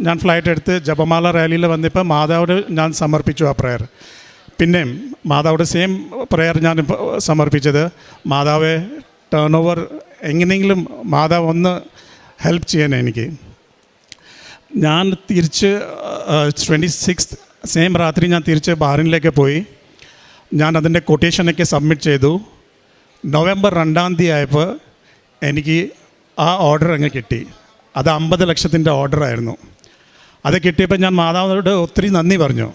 ഞാൻ ഫ്ലൈറ്റ് എടുത്ത് ജപമാല റാലിയിൽ വന്നിപ്പോൾ മാതാവിന് ഞാൻ സമർപ്പിച്ചു ആ പ്രയർ പിന്നെയും മാതാവിടെ സെയിം പ്രയർ ഞാൻ സമർപ്പിച്ചത്. മാതാവെ ടേൺ ഓവർ എങ്ങനെയെങ്കിലും മാതാവ് ഒന്ന് ഹെൽപ്പ് ചെയ്യാനേ എനിക്ക്. ഞാൻ തിരിച്ച് ട്വന്റി സിക്സ് സെയിം രാത്രി ഞാൻ തിരിച്ച് ബാറിനിലേക്ക് പോയി. ഞാൻ അതിന്റെ കൊട്ടേഷനൊക്കെ സബ്മിറ്റ് ചെയ്തു. നവംബർ രണ്ടാം തീയതി ആയപ്പോൾ എനിക്ക് ആ ഓർഡർ അങ്ങ് കിട്ടി. അത് അമ്പത് ലക്ഷത്തിന്റെ ഓർഡറായിരുന്നു അത് കിട്ടിയപ്പോൾ ഞാൻ മാതാവിനോട് ഒത്തിരി നന്ദി പറഞ്ഞു.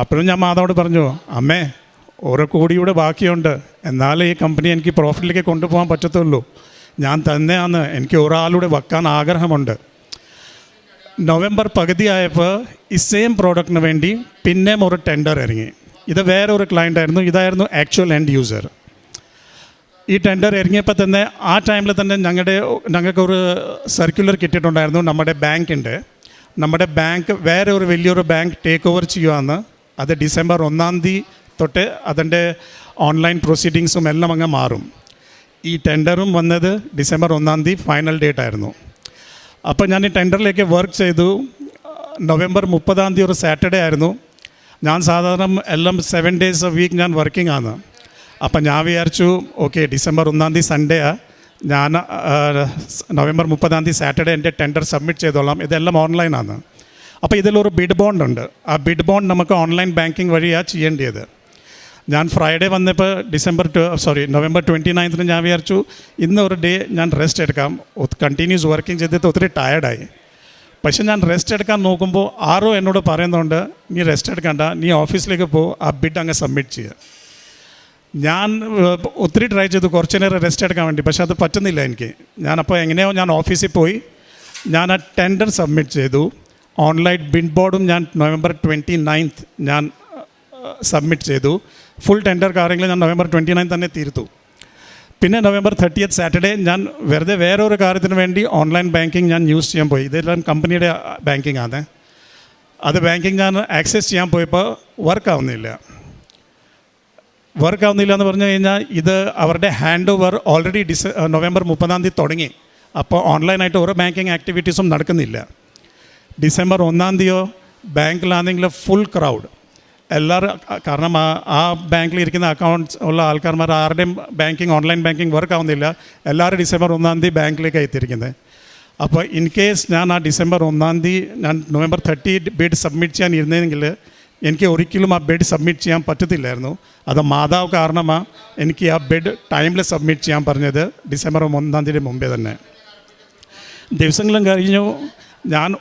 അപ്പോഴും ഞാൻ മാതാവോട് പറഞ്ഞു അമ്മേ ഓരോ കോടിയുടെ ബാക്കിയുണ്ട്. എന്നാലേ ഈ കമ്പനി എനിക്ക് പ്രോഫിറ്റിലേക്ക് കൊണ്ടുപോകാൻ പറ്റത്തുള്ളൂ. ഞാൻ തന്നെയാണ്. എനിക്ക് ഒരാളുടെ വെക്കാൻ ആഗ്രഹമുണ്ട്. നവംബർ പകുതിയായപ്പോൾ ഈ സെയിം പ്രോഡക്റ്റിന് വേണ്ടി പിന്നെയും ഒരു ടെൻഡർ ഇറങ്ങി. ഇത് വേറെ ഒരു ക്ലയന്റ് ആയിരുന്നു. ഇതായിരുന്നു ആക്ച്വൽ എൻഡ് യൂസർ ഈ ടെൻഡർ ഇറങ്ങിയപ്പോൾ തന്നെ ആ ടൈമിൽ തന്നെ ഞങ്ങളുടെ ഞങ്ങൾക്കൊരു സർക്കുലർ കിട്ടിയിട്ടുണ്ടായിരുന്നു. നമ്മുടെ ബാങ്കിന്റെ നമ്മുടെ ബാങ്ക് വേറെ ഒരു വലിയൊരു ബാങ്ക് ടേക്ക് ഓവർ ചെയ്യുകയാണ് അത് ഡിസംബർ ഒന്നാം തീയതി തൊട്ട് അതിന്റെ ഓൺലൈൻ പ്രൊസീഡിങ്സും എല്ലാം അങ്ങ് മാറും. ഈ ടെൻഡറും വന്നത് ഡിസംബർ ഒന്നാം തീയതി ഫൈനൽ ഡേറ്റ് ആയിരുന്നു. അപ്പോൾ ഞാൻ ഈ ടെൻഡറിലേക്ക് വർക്ക് ചെയ്തു. നവംബർ മുപ്പതാം തീയതി ഒരു സാറ്റർഡേ ആയിരുന്നു. ഞാൻ സാധാരണ എല്ലാം സെവൻ ഡേയ്സ് എ വീക്ക് ഞാൻ വർക്കിംഗ് ആണ്. അപ്പം ഞാൻ വിചാരിച്ചു ഓക്കെ ഡിസംബർ ഒന്നാം തീയതി സൺഡേ ആ. ഞാൻ നവംബർ മുപ്പതാം തീയതി സാറ്റർഡേ എന്റെ ടെൻഡർ സബ്മിറ്റ് ചെയ്തോളാം. ഇതെല്ലാം ഓൺലൈനാണ്. അപ്പോൾ ഇതിലൊരു ബിഡ് ബോണ്ട് ഉണ്ട്. ആ ബിഡ് ബോണ്ട് നമുക്ക് ഓൺലൈൻ ബാങ്കിങ് വഴിയാണ് ചെയ്യേണ്ടത് ഞാൻ ഫ്രൈഡേ വന്നപ്പോൾ ഡിസംബർ സോറി നവംബർ ട്വന്റി നയൻത്തിന് ഞാൻ വിചാരിച്ചു ഇന്ന് ഒരു ഡേ ഞാൻ റെസ്റ്റ് എടുക്കാം. കണ്ടിന്യൂസ് വർക്കിംഗ് ചെയ്തിട്ട് ഒത്തിരി ടയർഡായി. പക്ഷെ ഞാൻ റെസ്റ്റ് എടുക്കാൻ നോക്കുമ്പോൾ ആരോ എന്നോട് പറയുന്നുണ്ട് നീ റെസ്റ്റ് എടുക്കണ്ട നീ ഓഫീസിലേക്ക് പോ ആ ബിഡ് അങ്ങ് സബ്മിറ്റ് ചെയ്യുക ഞാൻ ഒത്തിരി ട്രൈ ചെയ്തു കുറച്ച് നേരം റെസ്റ്റ് എടുക്കാൻ വേണ്ടി പക്ഷെ അത് പറ്റുന്നില്ല എനിക്ക്. ഞാനപ്പോൾ എങ്ങനെയോ ഞാൻ ഓഫീസിൽ പോയി ഞാൻ ആ ടെൻഡർ സബ്മിറ്റ് ചെയ്തു. ഓൺലൈൻ ബിൻ ബോർഡും ഞാൻ നവംബർ ട്വന്റി നയൻത്ത് ഞാൻ സബ്മിറ്റ് ചെയ്തു. ഫുൾ ടെൻഡർ കാര്യങ്ങൾ ഞാൻ നവംബർ ട്വന്റി നയൻ തന്നെ തീർത്തു. പിന്നെ നവംബർ തേർട്ടിയത്ത് സാറ്റർഡേ ഞാൻ വെറുതെ വേറൊരു കാര്യത്തിന് വേണ്ടി ഓൺലൈൻ ബാങ്കിങ് ഞാൻ യൂസ് ചെയ്യാൻ പോയി. ഇതെല്ലാം കമ്പനിയുടെ ബാങ്കിങ് ആണ്. അത് ബാങ്കിങ് ഞാൻ ആക്സസ് ചെയ്യാൻ പോയപ്പോൾ വർക്ക് ആവുന്നില്ല. വർക്ക് ആവുന്നില്ല എന്ന് പറഞ്ഞു കഴിഞ്ഞാൽ ഇത് അവരുടെ ഹാൻഡ് ഓവർ ഓൾറെഡി ഡിസ നവംബർ മുപ്പതാം തീയതി തുടങ്ങി. അപ്പോൾ ഓൺലൈനായിട്ട് ഓരോ ബാങ്കിങ് ആക്ടിവിറ്റീസും നടക്കുന്നില്ല. ഡിസംബർ ഒന്നാം തീയതിയോ ബാങ്കിലാണെങ്കിൽ ഫുൾ ക്രൗഡ് എല്ലാവരും കാരണം ആ ബാങ്കിൽ ഇരിക്കുന്ന അക്കൗണ്ട്സ് ഉള്ള ആൾക്കാർമാർ ആരുടെയും ബാങ്കിങ് ഓൺലൈൻ ബാങ്കിങ് വർക്ക് ആവുന്നില്ല എല്ലാവരും ഡിസംബർ ഒന്നാം തീയതി ബാങ്കിലേക്ക് എത്തിയിരിക്കുന്നത് അപ്പോൾ ഇൻ കേസ് ഞാൻ ആ ഡിസംബർ ഒന്നാം തീയതി ഞാൻ നവംബർ തേർട്ടി ബിഡ് സബ്മിറ്റ് ചെയ്യാൻ ഇരുന്നെങ്കിൽ എനിക്ക് ഒരിക്കലും ആ ബെഡ് സബ്മിറ്റ് ചെയ്യാൻ പറ്റത്തില്ലായിരുന്നു. അത് മാതാവ് കാരണമാണ് എനിക്ക് ആ ബെഡ് ടൈമിൽ സബ്മിറ്റ് ചെയ്യാൻ പറഞ്ഞത് ഡിസംബർ ഒന്നാം തീയതി മുമ്പേ തന്നെ. ദിവസങ്ങളും കഴിഞ്ഞു. ഞാൻ